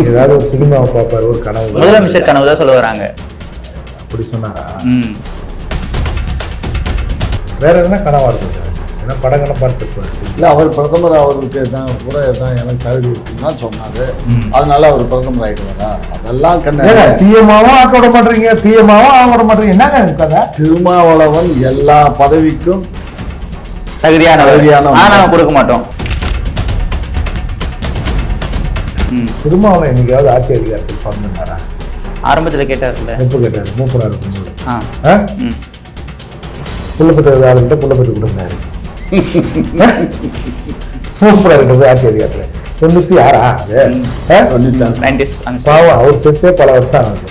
ஏதாவது ஒரு சினிமாவை பார்ப்பாரு ஒரு கனவு. முதலமைச்சர் கனவு தான் சொல்ல வராங்க. அப்படி சொன்னாரா? வேற என்ன கனவா இருக்கும் சார்? ஏன்னா படங்களை பார்த்துருப்பாரு? இல்லை அவர் பிரதமர் அவருக்கு தான் கூட தான் எனக்கு தகுதி இருக்குன்னு தான் சொன்னாரு. அதனால அவர் பிரதமர் ஆயிடுவாரா? அதெல்லாம் கண்ண சிஎம்மாவும் ஆக்க விட மாட்டீங்க பிஎம்மாவும் ஆக விட மாட்டீங்க. என்னங்க கதை? திருமாவளவன் எல்லா பதவிக்கும் தகுதியான நாம கொடுக்க மாட்டோம். ம் திருமாவளவன் என்னைக்காவது ஆட்சி அதிகாரத்தில் பங்குனாரா ஆரம்பத்துல கேட்டார்ல எப்போ கேட்டாரு மூப்பரா இருக்கும்போது. ஆ. ஆ? ம் புள்ளப்பத்து ஆளுகிட்ட புள்ளப்பத்து கொடுந்தாரு மூப்பரா இருக்கிறது ஆட்சி அதிகாரத்தில். தொண்ணூத்தி ஆறா அது? பாவம் அவர் செத்தே பல வருஷம் ஆகுது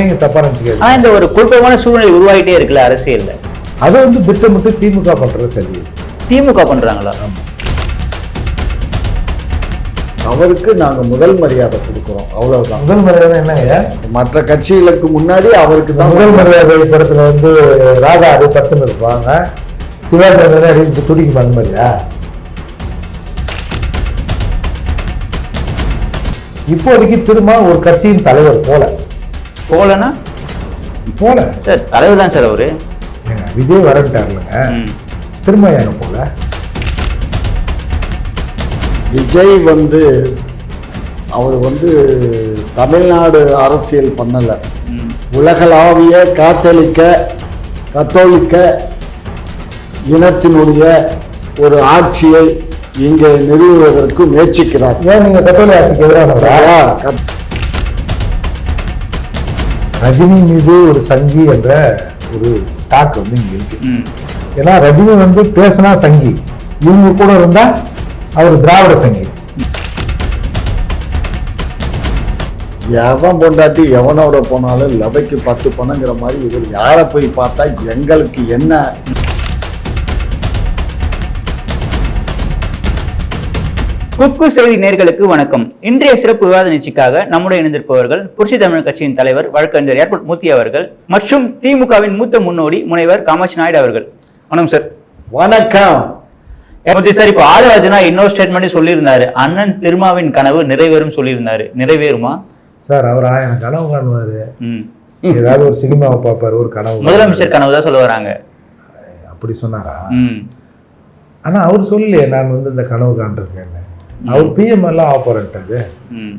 இங்க தப்பா நினைச்சுக்காது இந்த ஒரு குழப்பமான சூழ்நிலை உருவாகிட்டே இருக்குல்ல அரசியல்ல. அதை வந்து திட்டமிட்டு திமுக பண்றது சரி. திமுக பண்றாங்களா? அவருக்கு நாங்க முதல் மரியாதை கொடுக்குறோம். அவ்வளவுதான். முதல் மரியாதை என்னங்க? மற்ற கட்சிகளுக்கு முன்னாடி அவருக்கு தான் முதல் மரியாதை படத்துல வந்து ராதா அது பத்துன்னு இருப்பாங்க. சிவாஜி அடிச்சு துடிக்கும் அந்த மாதிரியா? இப்போதைக்கு திரும்ப ஒரு கட்சியின் தலைவர் போல. போலனா? போல. சார் தலைவர் தான் சார் அவரு. விஜய் வரட்டார்லங்க. திரும்ப ஏங்க போல? விஜய் வந்து அவர் வந்து தமிழ்நாடு அரசியல் பண்ணல. உலகளாவிய காத்தலிக்க கத்தோலிக்க இனத்தினுடைய ஒரு ஆட்சியை இங்கே நிறுவுவதற்கு முயற்சிக்கிறார். ஏன் நீங்க கத்தோலி ஆட்சிக்கு? கத்- ரஜினி மீது ஒரு சங்கி என்ற ஒரு டாக் வந்து இங்க இருக்கு. ஏன்னா ரஜினி வந்து பேசினா சங்கி. இவங்க கூட இருந்தா அவர் திராவிட சங்கி எவன் பொண்டாட்டி எவனோட போனாலும் லவைக்கு பத்து பணங்கிற மாதிரி இவர் யாரை போய் பார்த்தா எங்களுக்கு என்ன? குக்கு செய்தி நேர்களுக்கு வணக்கம். இன்றைய சிறப்பு விவாத நிகழ்ச்சிக்காக நம்முடைய இணைந்திருப்பவர்கள் புரட்சி தமிழ் கட்சியின் தலைவர் வழக்கறிஞர் ஏர்போர்ட் மூர்த்தி அவர்கள் மற்றும் திமுகவின் மூத்த முன்னோடி முனைவர் காமாட்சி நாயுடு அவர்கள். வணக்கம் சார் வணக்கம். மூர்த்தி சார் இப்போ ஆதராஜனா இன்னொரு ஸ்டேட்மெண்ட் சொல்லியிருந்தாரு. அண்ணன் திருமாவின் கனவு நிறைவேறும் சொல்லியிருந்தாரு. நிறைவேறுமா? சார் அவர் ஆயிரம் கனவு காணுவாரு. ம். ஏதாவது ஒரு சினிமாவை பார்ப்பாரு ஒரு கனவு முதலமைச்சர் கனவு தான் சொல்ல வராங்க. அப்படி சொன்னாரா? ம். ஆனா அவர் சொல்லலையே நான் வந்து இந்த கனவு காண்டிருக்கேன்னு அவர் பிஎம் எல்லாம் ஆக போறேன்ட்டாரு.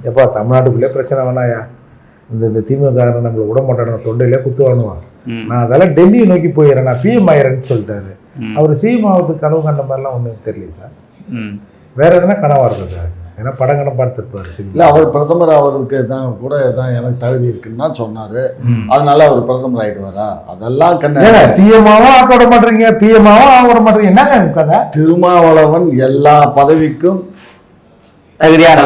எப்பா தமிழ்நாட்டுக்குள்ளே பிரச்சனை வேணாயா? இந்த இந்த திமுக நம்மளை விட மாட்டானு தொண்டையிலே குத்து வாங்குவான் ம். நான் அதெல்லாம் டெல்லியை நோக்கி போயிடுறேன் நான் பிஎம் ஆயிரேன்னு சொல்லிட்டாரு. அவர் சிஎம் ஆகிறதுக்கு கனவு கண்ட மாதிரிலாம் ஒன்றும் தெரியல சார். வேற எதனா கனவா இருக்கும் சார்? ஏன்னா படங்கடம் பார்த்துருப்பாரு இல்ல அவர் பிரதமர் அவருக்கு தான் கூட தான் எனக்கு தகுதி இருக்குன்னு தான் சொன்னாரு. அதனால அவர் பிரதமர் ஆயிடுவாரா? அதெல்லாம் கண்ண சிஎம்மாவும் ஆக்க விட மாட்டீங்க? பிஎம்மாவும் ஆக விட மாட்டீங்க? என்னங்க கதை? திருமாவளவன் எல்லா பதவிக்கும் தகுதியான.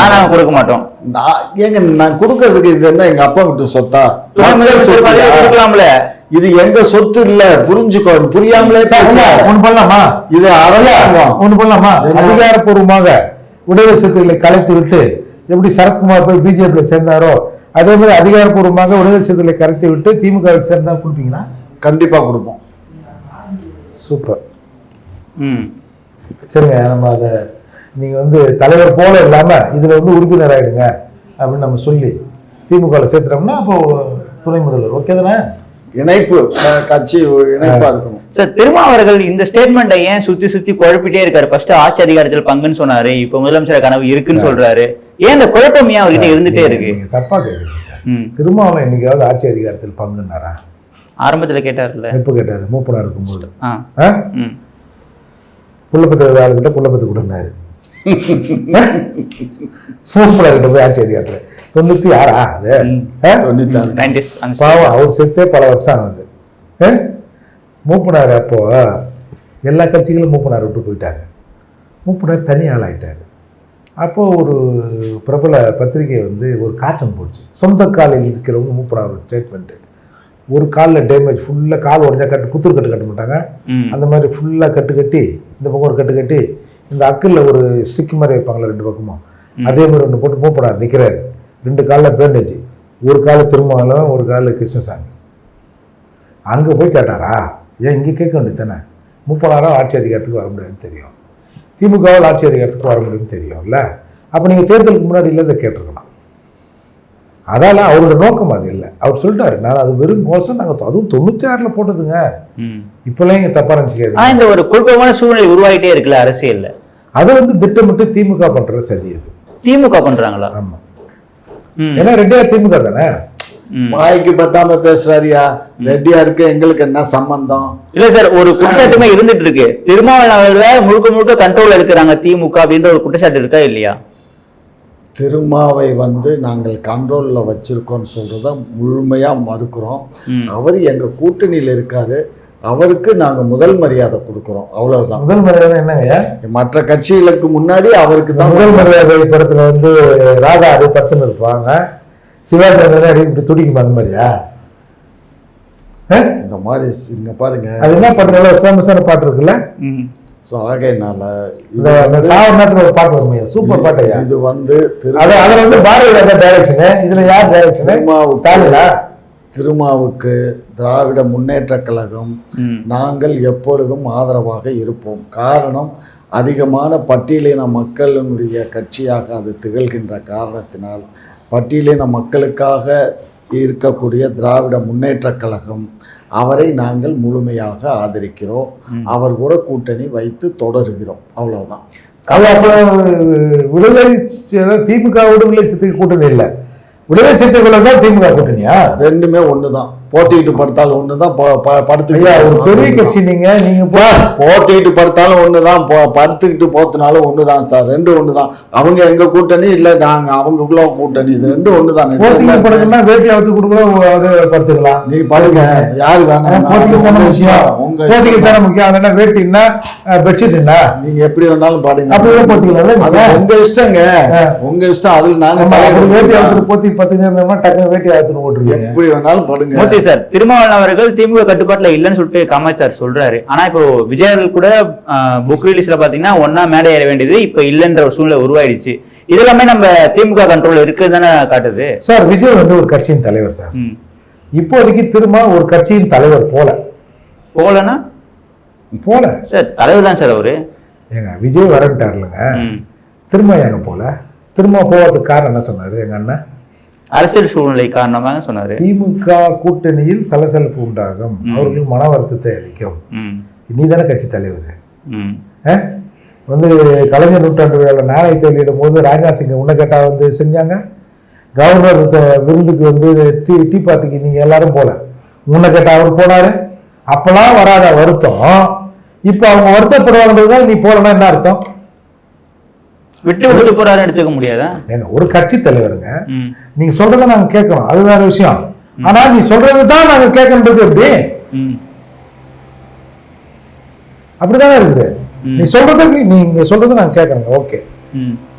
ஆனா நாம கொடுக்க மாட்டோம். நான் ஏங்க நான் கொடுக்கறதுக்கு இது என்ன எங்க அப்பா விட்டு சொத்தா? கொடுக்கலாம்ல. இது எங்க சொத்து இல்ல? புரிஞ்சுக்கோ புரியாமலே. ஒன்று பண்ணலாமா? இது அரசாங்கம். ஒன்று பண்ணலாமா? அதிகாரப்பூர்வமாக விடுதலை சிறுத்தைகளை கலைத்து விட்டு எப்படி சரத்குமார் போய் பிஜேபியில் சேர்ந்தாரோ அதே மாதிரி அதிகாரப்பூர்வமாக விடுதலை சிறுத்தைகளை கலைத்து விட்டு திமுக சேர்ந்தா கொடுப்பீங்களா? கண்டிப்பா கொடுப்போம். சூப்பர். ம். சரிங்க நம்ம அதை நீங்கள் வந்து தலைவர் போல இல்லாமல் இதில் வந்து உறுப்பினர் ஆயிடுங்க அப்படின்னு நம்ம சொல்லி திமுகவில் சேர்த்துட்டோம்னா அப்போ துணை முதல்வர். ஓகே தானே? இணைப்பு கட்சி இணைப்பா இருக்கணும். சார் திருமா அவர்கள் இந்த ஸ்டேட்மெண்ட்டை ஏன் சுத்தி சுத்தி குழப்பிட்டே இருக்காரு? ஃபர்ஸ்ட் ஆட்சி அதிகாரத்தில் பங்குன்னு சொன்னாரு. இப்போ முதலமைச்சர் கனவு இருக்குன்னு சொல்றாரு. ஏன் இந்த குழப்பம் ஏன் அவர்கிட்ட இருந்துட்டே இருக்கு? நீங்கள் தப்பாக கேட்குறீங்க சார். ம். திருமாவளவன் என்னைக்காவது ஆட்சி அதிகாரத்தில் பங்குன்னாரா? ஆரம்பத்துல கேட்டார்ல. எப்போ கேட்டார்? மூப்பனாக இருக்கும்போது. புள்ளப்பத்து ஆளுகிட்ட புள்ளப்பத்து கொடுனாரு மூப்பனாக கிட்ட போய் ஆட்சி அதிகாரத்தில். தொண்ணூற்றி ஆறா அது? நைன்டிஸ் பாவம் அவர் செத்தே பல வருஷம் ஆகுது? மூப்பனார் அப்போ எல்லா கட்சிகளும் மூப்பனார் விட்டு போயிட்டாங்க. மூப்பனார் தனி ஆளாயிட்டார். அப்போ ஒரு பிரபல பத்திரிகை வந்து ஒரு காட்டன் போச்சு சொந்த காலில் இருக்கிறவங்க மூப்பனார் ஒரு ஸ்டேட்மெண்ட்டு ஒரு காலில் டேமேஜ் ஃபுல்லாக கால் உடஞ்சா கட்டு குத்துரு கட்டு கட்ட மாட்டாங்க. அந்த மாதிரி ஃபுல்லாக கட்டு கட்டி இந்த பக்கம் ஒரு கட்டு கட்டி இந்த அக்கில் ஒரு ஸ்டிக் மாதிரி வைப்பாங்களே ரெண்டு பக்கமும். அதே மாதிரி ஒன்று போட்டு மூப்பனார் நிற்கிறாரு ரெண்டு காலில் பேண்டேஜ். ஒரு காலில் திருமாவளவன் ஒரு காலில் கிருஷ்ணசாமி. அங்கே போய் கேட்டாரா? ஏன் இங்கே கேட்க வேண்டியது தானே? முப்பதாயிரம் ஆட்சி அதிகாரத்துக்கு வர முடியாதுன்னு தெரியும். திமுகவில் ஆட்சி அதிகாரத்துக்கு வர முடியும்னு தெரியும்ல. அப்போ நீங்கள் தேர்தலுக்கு முன்னாடி இல்லை இதை கேட்டிருக்கலாம். அதால அவரோட நோக்கம் அது இல்லை. அவர் சொல்லிட்டாரு நான் அது வெறும் மோசம் நாங்கள் அதுவும் தொண்ணூற்றி ஆறில் போட்டதுங்க. ம். இப்போல்லாம் இங்கே தப்பாக நினச்சிக்காது இந்த ஒரு குழப்பமான சூழ்நிலை உருவாகிட்டே இருக்குல்ல அரசியல்ல. அதை வந்து திட்டமிட்டு திமுக பண்ணுற சதி அது. திமுக பண்றாங்களா? ஆமாம். ஏன்னா ரெட்டையார் திமுக தானே. வாய்க்கு பத்தாம பேசுறாரியா? ரெட்டியாருக்கு எங்களுக்கு என்ன சம்பந்தம்? இல்ல சார் ஒரு குற்றச்சாட்டுமே இருந்துட்டு இருக்கு. திருமாவளவர்கள் முழுக்க முழுக்க கண்ட்ரோல் எடுக்கிறாங்க திமுக அப்படின்ற ஒரு குற்றச்சாட்டு இருக்கா இல்லையா? திருமாவை வந்து நாங்கள் கண்ட்ரோலில் வச்சிருக்கோம்னு சொல்றத முழுமையாக மறுக்கிறோம். அவர் எங்கள் கூட்டணியில் இருக்காரு. அவருக்கு நாங்கள் முதல் மரியாதை கொடுக்குறோம். அவ்வளவுதான். முதல் மரியாதை என்னங்க மற்ற கட்சிகளுக்கு முன்னாடி அவருக்கு தான் முதல் மரியாதை படத்துல வந்து ராதா அப்படி பத்துன்னு இருப்பாங்க. சிவாஜி அப்படி இப்படி துடிக்கும் அந்த மாதிரியா? இந்த மாதிரி இங்க பாருங்க. அது என்ன ஒரு ஃபேமஸான பாட்டு இருக்குல்ல. ஸோ ஆகையினால இந்த இது அந்த வந்து- சாவர நேரத்துல ஒரு பாட்டு வருமையா சூப்பர் பாட்டையா இது வந்து அது அதுல வந்து பாரதி ராஜா டைரக்ஷனு இதுல யார் டைரக்ஷனு ஸ்டாலினா? திருமாவுக்கு திராவிட முன்னேற்ற கழகம். நாங்கள் எப்பொழுதும் ஆதரவாக இருப்போம். காரணம் அதிகமான பட்டியலின மக்களினுடைய கட்சியாக அது திகழ்கின்ற காரணத்தினால் பட்டியலின மக்களுக்காக இருக்கக்கூடிய திராவிட முன்னேற்ற கழகம் அவரை நாங்கள் முழுமையாக ஆதரிக்கிறோம். அவர் கூட கூட்டணி வைத்து தொடருகிறோம். அவ்வளவுதான். விடுதலை திமுக விடுதலை சிறுத்தைக்கு கூட்டணி இல்ல. விடுதலை சிறுத்தைக்குள்ள தான் திமுக கூட்டணியா? ரெண்டுமே ஒண்ணுதான். போட்டிட்டு படுத்தாலும் ப- ஐயா படுத்துக்கிட்டு ஒரு பெரிய. கட்சி நீங்க நீங்க போ- சார் போத்திட்டு படுத்தாலும் ஒண்ணுதான் போ- படுத்துக்கிட்டு போத்தினாலும் ஒண்ணுதான் சார். ரெண்டு ஒண்ணுதான். அவங்க எங்க கூட்டணி இல்ல நாங்க அவங்களுக்குள்ள கூட்டணி. இது ரெண்டும் ஒண்ணுதான். இது போத்திக்கு என்ன- படுக்கணும்னா வேட்டி அவுத்து கொடுக்குறோம் அது படுத்துக்கலாம் நீ பாருங்க யாரு வேணாம் போத்திக்கு தானே உங்க போத்திக்கு இஷ்டம். தானே முக்கியம். அது என்ன வேட்டின்னா பெட்ஷீட் என்ன? நீங்க எப்படி வேணாலும் பாடுங்க. அப்படியே அது உங்க இஷ்டங்க. உங்க இஷ்டம். அதுல நாங்க நம்ம அப்படி வேட்டி அவுத்து போத்தி பத்துங்க இருந்தோம்னா வேட்டி அவுத்துன்னு போட்டுருக்கீங்க எப்படி வேணாலும் படுங்க. சார். திருமாவளவன் அவர்கள் திமுக கட்டுப்பாட்டுல இல்லைன்னு சொல்லிட்டு காமராஜ் சார் சொல்றாரு. ஆனா இப்போ விஜய் அவர்கள் கூட புக் ரிலீஸ்ல பாத்தீங்கன்னா ஒன்னா மேடை ஏற வேண்டியது இப்ப இல்லைன்ற ஒரு சூழ்நிலை உருவாயிடுச்சு. இதெல்லாமே நம்ம திமுக கண்ட்ரோல் இருக்குது தானே காட்டுது. சார் விஜய் வந்து ஒரு கட்சியின் தலைவர் சார். இப்போதைக்கு திரும்ப ஒரு கட்சியின் தலைவர் போல. போகலன்னா? போல. சார் தலைவர் தான் சார் அவரு. ஏங்க விஜய் வரன்ட்டார்லங்க. ம். திரும்ப ஏங்க போல? திரும்ப போவதுக்கு காரணம் என்ன சொன்னாரு எங்க அண்ணன்? அரசியல் சூழ்நிலை காரணமாக சொன்னாரு. திமுக கூட்டணியில் சலசலப்பு உண்டாகும். அவர்கள் மன வருத்தத்தை அளிக்கும். நீ தானே கட்சி தலைவர்? வந்து கலைஞர் நூற்றாண்டு விழாவில் நாணயத்தை வெளியிடும் போது ராஜ்நாத் சிங் உன்னை கேட்டா வந்து செஞ்சாங்க? கவர்னர் விருந்துக்கு வந்து டீ டீ பார்ட்டிக்கு நீங்கள் எல்லாரும் போல. உன்னை கேட்டா அவர் போனாரு. அப்பெல்லாம் வராத வருத்தம். இப்போ அவங்க வருத்தப்படுவாங்கன்றது தான் நீ போலன்னா என்ன அர்த்தம்? விட்டு விட்டு போறாருன்னு எடுத்துக்க முடியாதா? ஒரு கட்சி தலைவருங்க. நீங்க சொல்றதை நாங்க கேட்கணும். அது வேற விஷயம். ஆனா நீ சொல்றது தான் நாங்க கேட்கணுன்றது எப்படி. அப்படிதானே இருக்குது. நீ சொல்றதுக்கு நீங்க சொல்றதை நாங்க கேட்கணுங்க ஓகே.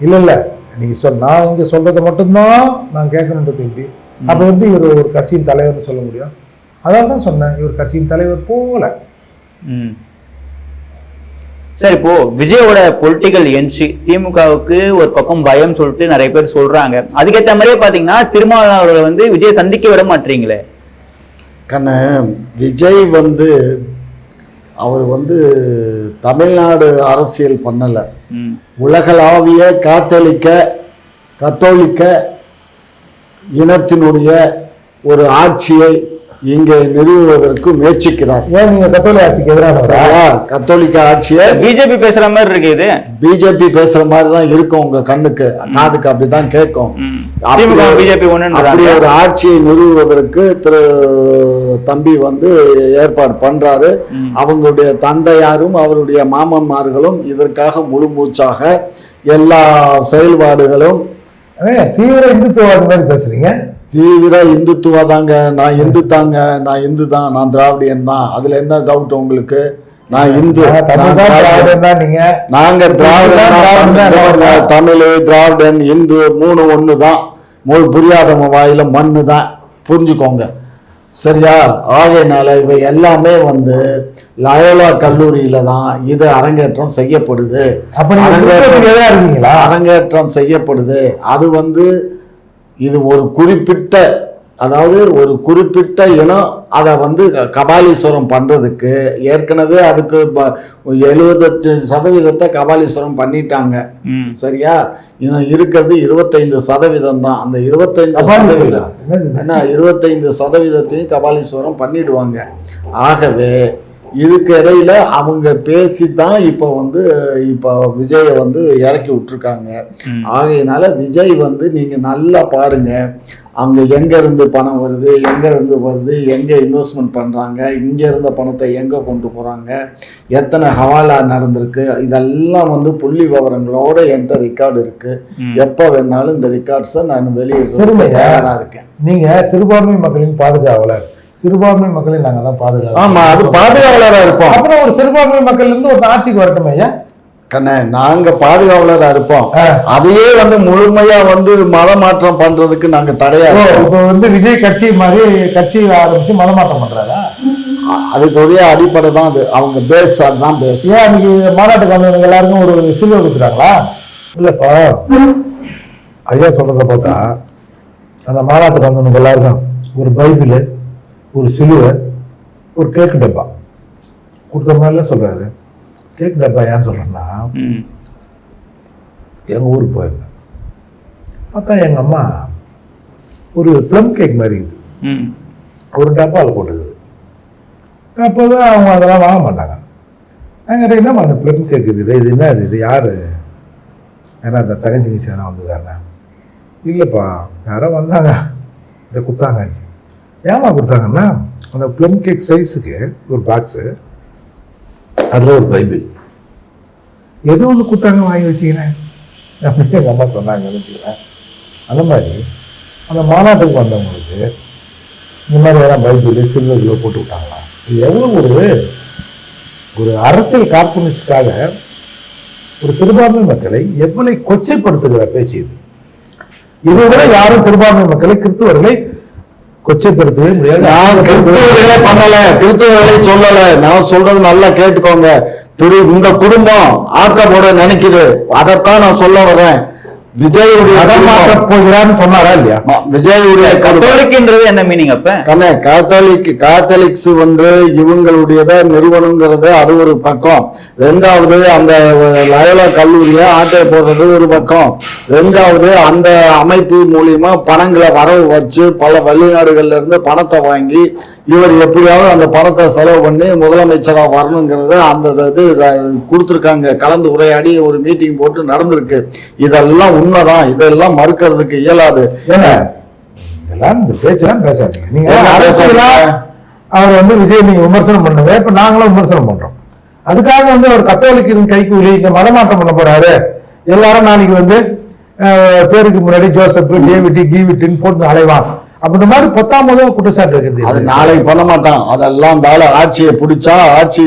இல்ல இல்ல. நீங்க சொல் நான் இங்க சொல்றதை மட்டும்தான் நான் கேட்கணுன்றது எப்படி? அப்ப எப்படி இவர் ஒரு கட்சியின் தலைவர்னு சொல்ல முடியும்? அதான் தான் சொன்னேன். இவர் கட்சியின் தலைவர் போல. சார் இப்போ விஜயோட பொலிட்டிக்கல் என்ட்ரி திமுகவுக்கு ஒரு பக்கம் பயம் சொல்லிட்டு நிறைய பேர் சொல்றாங்க. அதுக்கேற்ற மாதிரியே பாத்தீங்கன்னா திருமாவளவன் அவர்களை வந்து விஜய் சந்திக்க விட மாட்டீங்களே? கண்ண விஜய் வந்து அவர் வந்து தமிழ்நாடு அரசியல் பண்ணலை. உலகளாவிய காத்தலிக்க கத்தோலிக்க இனத்தினுடைய ஒரு ஆட்சியை இங்கே நிறுவுவதற்கு முயற்சிக்கிறார். ஏன் நீங்க கத்தோலி ஆட்சிக்கு எதிரானவரா? கத்தோலிக்க ஆட்சியை பிஜேபி பேசுற மாதிரி இருக்கு இது. பிஜேபி பேசுற மாதிரி தான் இருக்கும் உங்க கண்ணுக்கு. காதுக்கு அப்படிதான் கேட்கும். பிஜேபி அப்படி ஒரு ஆட்சியை நிறுவுவதற்கு திரு தம்பி வந்து ஏற்பாடு பண்றாரு. அவங்களுடைய தந்தையாரும் அவருடைய மாமன்மார்களும் இதற்காக முழு மூச்சாக எல்லா செயல்பாடுகளும் தீவிர இந்துத்துவாதி மாதிரி பேசுறீங்க. தீவிர இந்துத்துவா தாங்க. நான் இந்து தாங்க. நான் இந்து தான். நான் திராவிடியன் தான். அதுல என்ன டவுட் உங்களுக்கு? நான் இந்து. நீங்க. நாங்க திராவிடன் தமிழ் திராவிடன் இந்து மூணு ஒன்று தான். மொழி புரியாதவங்க வாயில மண்ணு தான். புரிஞ்சுக்கோங்க. சரியா? ஆகையினால இவை எல்லாமே வந்து லயோலா கல்லூரியில தான் இது அரங்கேற்றம் செய்யப்படுது. அரங்கேற்றம் செய்யப்படுது. அது வந்து இது ஒரு குறிப்பிட்ட அதாவது ஒரு குறிப்பிட்ட இனம் அதை வந்து கபாலீஸ்வரம் பண்றதுக்கு ஏற்கனவே அதுக்கு எழுபத்தஞ்சு சதவீதத்தை கபாலீஸ்வரம் பண்ணிட்டாங்க. ம். சரியா? இன்னும் இருக்கிறது இருபத்தைந்து சதவீதம் தான். அந்த இருபத்தைந்து சதவீதம்? ஏன்னா இருபத்தைந்து சதவீதத்தையும் கபாலீஸ்வரம் பண்ணிடுவாங்க. ஆகவே இதுக்கு இடையில அவங்க பேசி தான் இப்போ வந்து இப்போ விஜயை வந்து இறக்கி விட்டுருக்காங்க. ஆகையினால விஜய் வந்து நீங்க நல்லா பாருங்க அங்க எங்க இருந்து பணம் வருது எங்க இருந்து வருது எங்க இன்வெஸ்ட்மெண்ட் பண்றாங்க இங்க இருந்த பணத்தை எங்க கொண்டு போறாங்க எத்தனை ஹவாலா நடந்திருக்கு இதெல்லாம் வந்து புள்ளி விவரங்களோட என்கிட்ட ரெக்கார்டு இருக்கு ம். எப்ப வேணாலும் இந்த ரெக்கார்ட்ஸை நான் வெளியிட சரிங்கய்யா. தயாரா இருக்கேன் நீங்க சிறுபான்மை மக்களின் பாதுகாவலர் சிறுபான்மை மக்களை நாங்க தான் பாதுகாவலர். ஆமா அது பாதுகாவலரா இருப்போம். அப்புறம் ஒரு சிறுபான்மை மக்கள் இருந்து ஒரு ஆட்சிக்கு வரட்டும் ஐயா? கண்ணே நாங்க பாதுகாவலரா இருப்போம். அதையே வந்து முழுமையா வந்து மத மாற்றம் பண்றதுக்கு நாங்க தடையா. இப்போ வந்து விஜய் கட்சி மாதிரி கட்சி ஆரம்பிச்சு மதமாற்றம் பண்றாரா? அதுக்கு ஒரே அடிப்படை தான் அது. அவங்க பேஸ் அதுதான் பேஸ். ஏன் அன்னைக்கு மாநாட்டுக்கு வந்தவங்க எல்லாருக்கும் ஒரு சிலுவை கொடுத்துட்டாங்களா இல்லப்பா. ஐயா சொல்றத பார்த்தா அந்த மாநாட்டுக்கு வந்தவங்க எல்லாருக்கும் ஒரு பைபிள் ஒரு சிலுவை ஒரு கேக்கு டப்பா. கொடுத்த மாதிரில சொல்றாரு. கேக் டப்பா ஏன் சொல்றேன்னா ம். எங்கள் ஊருக்கு போயிருந்தேன். பார்த்தா எங்கள் அம்மா ஒரு ப்ளம் கேக் மாதிரி இருக்குது. ஒரு டப்பாவில் போட்டுக்குது. அப்போது அவங்க அதெல்லாம் வாங்க மாட்டாங்க. நாங்கள் என்னம்மா அந்த ப்ளம் கேக் இருக்குது இது என்ன இது இது யார்? ஏன்னா அந்த தங்கச்சி நீச்சலாம் வந்ததானே இல்லைப்பா யாரோ வந்தாங்க. இதை கொடுத்தாங்க. ஏமா கொடுத்தாங்கன்னா அந்த ப்ளம் கேக் சைஸுக்கு ஒரு பாக்ஸு அதில் ஒரு பைபிள் ஏதோ ஒன்று கொடுத்தாங்க வாங்கி வச்சுக்கினேன்? அப்படின்னு எங்கள் அம்மா சொன்னாங்கன்னு வச்சுக்கிறேன் அந்த மாதிரி அந்த மாநாட்டுக்கு வந்தவங்களுக்கு இந்த மாதிரி வேணால் பைபிள் சில்வர்களை போட்டு விட்டாங்களா? இது எவ்வளோ ஒரு ஒரு அரசியல் கார்பனிஸ்டுக்காக ஒரு சிறுபான்மை மக்களை எவ்வளவு கொச்சைப்படுத்துகிற பேச்சு இது. இதை விட யாரும் சிறுபான்மை மக்களை கிறிஸ்துவர்களை கொச்சைப்படுத்தவே முடியாது. நான் கிறிஸ்துவர்களே பண்ணல கிறிஸ்துவர்களை சொல்லல. நான் சொல்றது நல்லா கேட்டுக்கோங்க. திரு இந்த குடும்பம் ஆக்கப்பட நினைக்குது. அதைத்தான் நான் சொல்ல வரேன் விஜயுடைய மாற்றப் போகிறான்னு சொன்னாரா இல்லையா? விஜயுடைய குடும்பம். கத்தோலிக்கன்றது என்ன மீனிங் அப்ப? கண்ணே காத்தலிக் காத்தலிக்ஸ் வந்து இவங்களுடையத நிறுவனங்கிறது அது ஒரு பக்கம். ரெண்டாவது அந்த லயோலா கல்லூரியை ஆட்டை போடுறது ஒரு பக்கம். ரெண்டாவது அந்த அமைப்பு மூலியமா பணங்களை வரவு வச்சு பல வெளிநாடுகள்ல இருந்து பணத்தை வாங்கி இவர் எப்படியாவது அந்த பணத்தை செலவு பண்ணி முதலமைச்சரா வரணுங்கிறத அந்த இது கொடுத்திருக்காங்க. கலந்து உரையாடி ஒரு மீட்டிங் போட்டு நடந்திருக்கு. இதெல்லாம் உண்மைதான். இதெல்லாம் மறுக்கிறதுக்கு இயலாது. இதெல்லாம் இந்த பேச்செல்லாம் பேசாதீங்க. நீங்க அரசியலா? அவர் வந்து விஜய் நீங்க விமர்சனம் பண்ணுங்க. இப்ப நாங்களும் விமர்சனம் பண்றோம். அதுக்காக வந்து அவர் கத்தோலிக்கின் கைக்கூலி இங்க மதமாற்றம் பண்ண போறாரு. எல்லாரும் நாளைக்கு வந்து பேருக்கு முன்னாடி ஜோசப் டேவிட் கீவிட்டின்னு போட்டு அலைவான் அப்படின்ற மாதிரி பத்தாம் முதல் குற்றச்சாட்டு அது இருக்குது நாளைக்கு பண்ண மாட்டான். அதெல்லாம் அந்த ஆளு ஆட்சியை பிடிச்சா ஆட்சி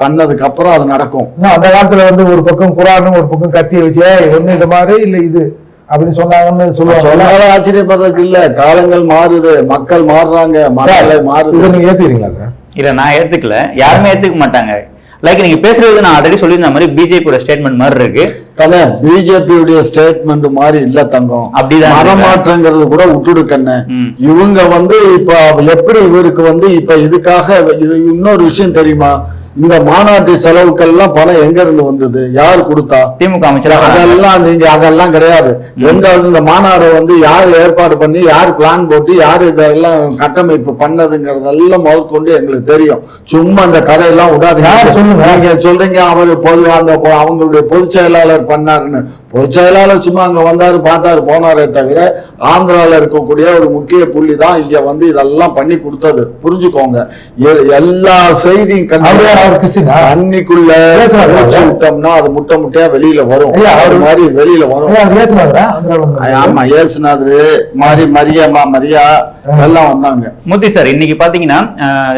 பண்ணதுக்கு அப்புறம் அது நடக்கும். இன்னும் அந்த காலத்துல வந்து ஒரு பக்கம் குரானும் ஒரு பக்கம் கத்தியை வச்சு "ஏய், ஒண்ணு இந்த மாதிரி? இல்ல இது. அப்படின்னு சொன்னாங்கன்னு சொல்லுவாங்க சொன்னாலும் ஆச்சரியப்படுறதுக்கு இல்ல. காலங்கள் மாறுது மக்கள் மாறுறாங்க மனநிலை மாறுது. நீங்க ஏத்துக்கிறீங்களா சார்? இல்ல நான் ஏத்துக்கல. யாருமே ஏத்துக்க மாட்டாங்க. லைக் நீங்க பேசுறது நான் ஆல்ரெடி சொல்லியிருந்த மாதிரி பிஜேபியோட ஸ்டேட்மெண்ட் மாதிரி இருக்கு கண்ணே பிஜேபியுடைய ஸ்டேட்மெண்ட் மாதிரி இல்ல தங்கம் அப்படிதான் இருக்கு. மனமாற்றங்கிறது கூட விட்டுடு கண்ணு. இவங்க வந்து இப்ப எப்படி இவருக்கு வந்து இப்ப இதுக்காக இது இன்னொரு விஷயம் தெரியுமா இந்த மாநாட்டு செலவுக்கெல்லாம் பணம் எங்க இருந்து வந்தது? யார் கொடுத்தா? திமுக அமைச்சர்? அதெல்லாம் நீங்க அதெல்லாம் கிடையாது. ரெண்டாவது இந்த மாநாடு வந்து யார் ஏற்பாடு பண்ணி யார் பிளான் போட்டு யார் இதெல்லாம் கட்டமைப்பு பண்ணதுங்கிறதெல்லாம் முதற்கொண்டு எங்களுக்கு தெரியும். சும்மா இந்த கதையெல்லாம் விடாதீங்க. யார் சொல்லுங்க? நீங்க சொல்றீங்க அவர் பொது அந்த அவங்களுடைய பொதுச் செயலாளர் பண்ணாருன்னு. பொதுச் செயலாளர் சும்மா அங்க வந்தாரு பார்த்தாரு போனாரே தவிர ஆந்திரால இருக்கக்கூடிய ஒரு முக்கிய புள்ளி தான் இங்க வந்து இதெல்லாம் பண்ணி கொடுத்தது. புரிஞ்சுக்கோங்க. எல்லா செய்தியும் அவரு கிறிஸ்டினா? தண்ணிக்குள்ள விட்டோம்னா அது முட்டை முட்டையா வெளியில வரும். அவரு- மாதிரி வெளியில வரும். ஆமா ஏசுநாதரு மாரி மரியம்மா மரியா எல்லாம் வந்தாங்க. மூர்த்தி சார் இன்னைக்கு பாத்தீங்கன்னா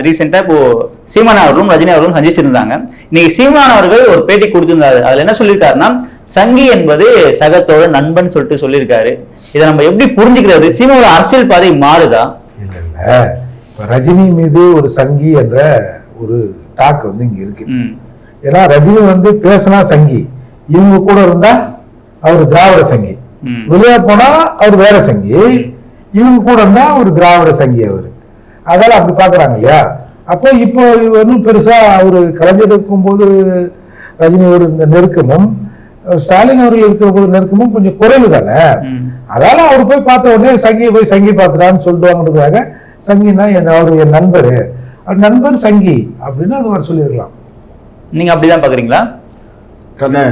ரீசெண்டா இப்போ சீமான் அவர்களும் ரஜினி அவர்களும் சந்திச்சிருந்தாங்க. இன்னைக்கு சீமான் அவர்கள் ஒரு பேட்டி கொடுத்திருந்தாரு. அதுல என்ன சொல்லியிருக்காருன்னா சங்கி என்பது சகத்தோட நண்பன் சொல்லிட்டு சொல்லியிருக்காரு. இதை நம்ம எப்படி புரிஞ்சுக்கிறது? சீமாவோட அரசியல் பாதை மாறுதா? இல்ல இல்ல. இப்ப ரஜினி மீது ஒரு சங்கி என்ற ஒரு டாக் வந்து இங்க இருக்கு. ஏன்னா ரஜினி வந்து பேசினா சங்கி இவங்க கூட இருந்தா அவர் திராவிட சங்கி. வெளியே போனா அவர் வேற சங்கி இவங்க கூட தான் ஒரு திராவிட சங்கி அவர். அதெல்லாம் அப்படி பார்க்குறாங்க இல்லையா? அப்போ இப்போ ஒன்றும் பெருசாக அவர் கலைஞர் இருக்கும்போது ரஜினியோட இந்த நெருக்கமும் ஸ்டாலின் அவர்கள் இருக்கிற போது நெருக்கமும் கொஞ்சம் குறைவு தானே. அதால அவர் போய் பார்த்த உடனே சங்கியை போய் சங்கி பார்த்துட்டான்னு சொல்லிட்டுவாங்கிறதுக்காக சங்கினா என் அவர் என் நண்பர். நண்பர் சங்கி அப்படின்னு அது அவர் சொல்லியிருக்கலாம் நீங்க அப்படிதான் பாக்குறீங்களா கண்ணு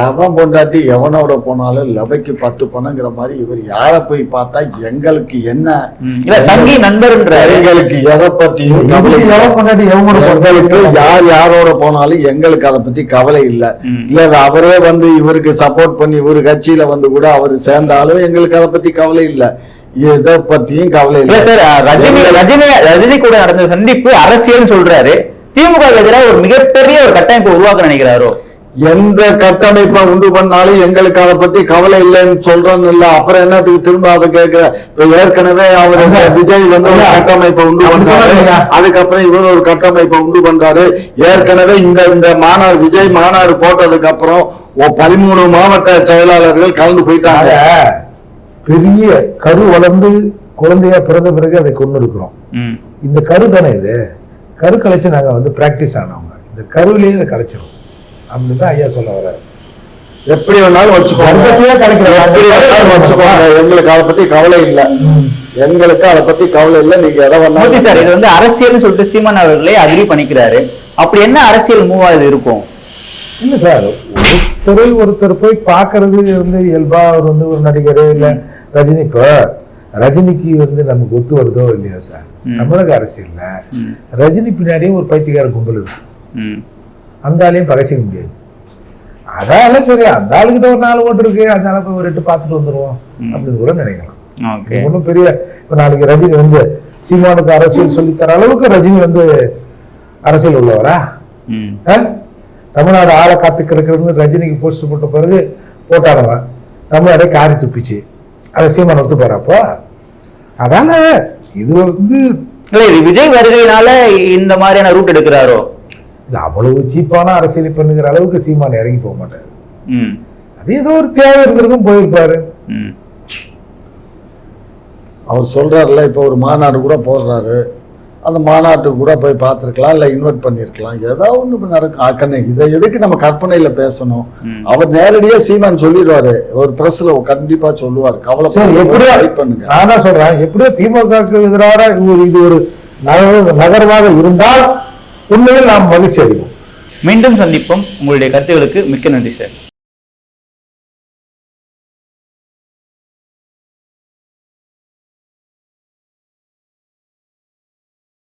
எவன் பொண்டாட்டி எவனோட போனாலும் லவைக்கு பத்து பணங்கிற மாதிரி இவர் யாரை போய் பார்த்தா எங்களுக்கு என்ன. இல்ல சங்கி நண்பர்ன்றாரு எங்களுக்கு எதை பத்தியும் கவலை எங்களுக்கு போறாங்க? யார் யாரோட போனாலும் எங்களுக்கு அதை பத்தி கவலை இல்ல. இல்ல அவரே வந்து இவருக்கு சப்போர்ட் பண்ணி இவரு கட்சியில வந்து கூட அவர் சேர்ந்தாலும் எங்களுக்கு அதை பத்தி கவலை இல்ல எதை பத்தியும் கவலை இல்ல சார் ரஜினி ரஜினி ரஜினி கூட நடந்த சந்திப்பு அரசியல் சொல்றாரு திமுக எதிராக ஒரு மிகப்பெரிய ஒரு கட்டமைப்பு உருவாக்க நினைக்கிறாரோ எந்த கட்டமைப்பை உண்டு பண்ணாலும் எங்களுக்கு அதை பத்தி கவலை இல்லைன்னு சொல்றோன்னு இல்ல அப்புறம் என்னத்துக்கு திரும்ப அதை கேட்கிற இப்ப ஏற்கனவே அவர். விஜய் வந்து ஒரு. கட்டமைப்பை உண்டு பண்றாரு. அதுக்கப்புறம் இவர் ஒரு கட்டமைப்பை உண்டு பண்றாரு ஏற்கனவே இந்த இந்த மாநாடு விஜய் மாநாடு போட்டதுக்கு அப்புறம் பதிமூணு மாவட்ட செயலாளர்கள் கலந்து போயிட்டாங்க பெரிய கரு வளர்ந்து குழந்தையா பிறந்த பிறகு அதை கொண்டு இருக்கிறோம். இந்த கரு தானே இது? கரு கலைச்சு நாங்க வந்து பிராக்டிஸ் ஆனவங்க. இந்த கருவிலேயே இதை கலைச்சிரும் அப்படின்னு தான் ஐயா சொல்ல வர்றாரு. எப்படி வேணாலும் வச்சுக்கோங்க. வேணாலும் எங்களுக்கு அதை பத்தி கவலை இல்ல. எங்களுக்கு அதை பத்தி கவலை இல்ல. நீங்க எதை மூர்த்தி சார் வேணாலும் இது வந்து அரசியல்னு சொல்லிட்டு சீமான் அவர்களே அக்ரி பண்ணிக்கிறாரு. அப்படி என்ன அரசியல் மூவா இது இருக்கும்? இல்ல சார் ஒருத்தர் ஒருத்தர் போய் பார்க்கறது வந்து இயல்பா அவர் வந்து ஒரு நடிகர் இல்ல ரஜினி இப்போ ரஜினிக்கு வந்து நமக்கு ஒத்து வருதோ இல்லையோ சார். தமிழக அரசியல்ல. ரஜினி பின்னாடியும் ஒரு பைத்தியக்கார கும்பல் இருக்கு. அந்த ஆளையும் பகைச்சிக்க முடியாது அதால சரி அந்த ஆளுகிட்ட ஒரு நாலு ஓட்டு இருக்கு அந்த ஆளை போய் ஒரு எட்டு பார்த்துட்டு வந்துருவோம். அப்படின்னு கூட நினைக்கலாம் ஒன்றும் பெரிய இப்போ நாளைக்கு ரஜினி வந்து சீமானுக்கு அரசியல் சொல்லித்தர அளவுக்கு ரஜினி வந்து அரசியல் உள்ளவரா? தமிழ்நாடு ஆளை காத்து கிடக்கிறது ரஜினிக்கு போஸ்டர் போட்ட பிறகு போட்டானவன் தமிழ்நாடே காரி துப்பிச்சு அதை சீமான் ஒத்து போறப்போ? அதால இது வந்து இல்ல இது விஜய் வருகையினால இந்த மாதிரியான ரூட் எடுக்கிறாரோ? இல்ல, அவ்வளவு சீப்பான அரசியல் பண்ணுகிற அளவுக்கு சீமான் இறங்கி போக மாட்டாரு. ம். அது ஏதோ ஒரு தேவை இருந்திருக்கும் போயிருப்பாரு. ம். அவர் சொல்றாருல இப்ப ஒரு மாநாடு கூட போடுறாரு. அந்த மாநாட்டுக்கு கூட போய் பார்த்துருக்கலாம் இல்லை இன்வைட் பண்ணியிருக்கலாம் ஏதோ ஒன்று நடக்கும். ஆக்கண்ணே இதை எதுக்கு நம்ம கற்பனையில பேசணும். அவர் நேரடியா சீமான் சொல்லிடுவாரு. ஒரு பிரஸ்ல கண்டிப்பா சொல்லுவார். கவலை எப்படியோ பண்ணுங்க. நான் தான் சொல்றேன். எப்படியோ திமுகவுக்கு எதிராக இது ஒரு நகர் நகர்வாக இருந்தால் உண்மையில் நாம் மகிழ்ச்சி அடைவோம் மீண்டும் சந்திப்போம். உங்களுடைய கருத்துகளுக்கு மிக்க நன்றி சார்.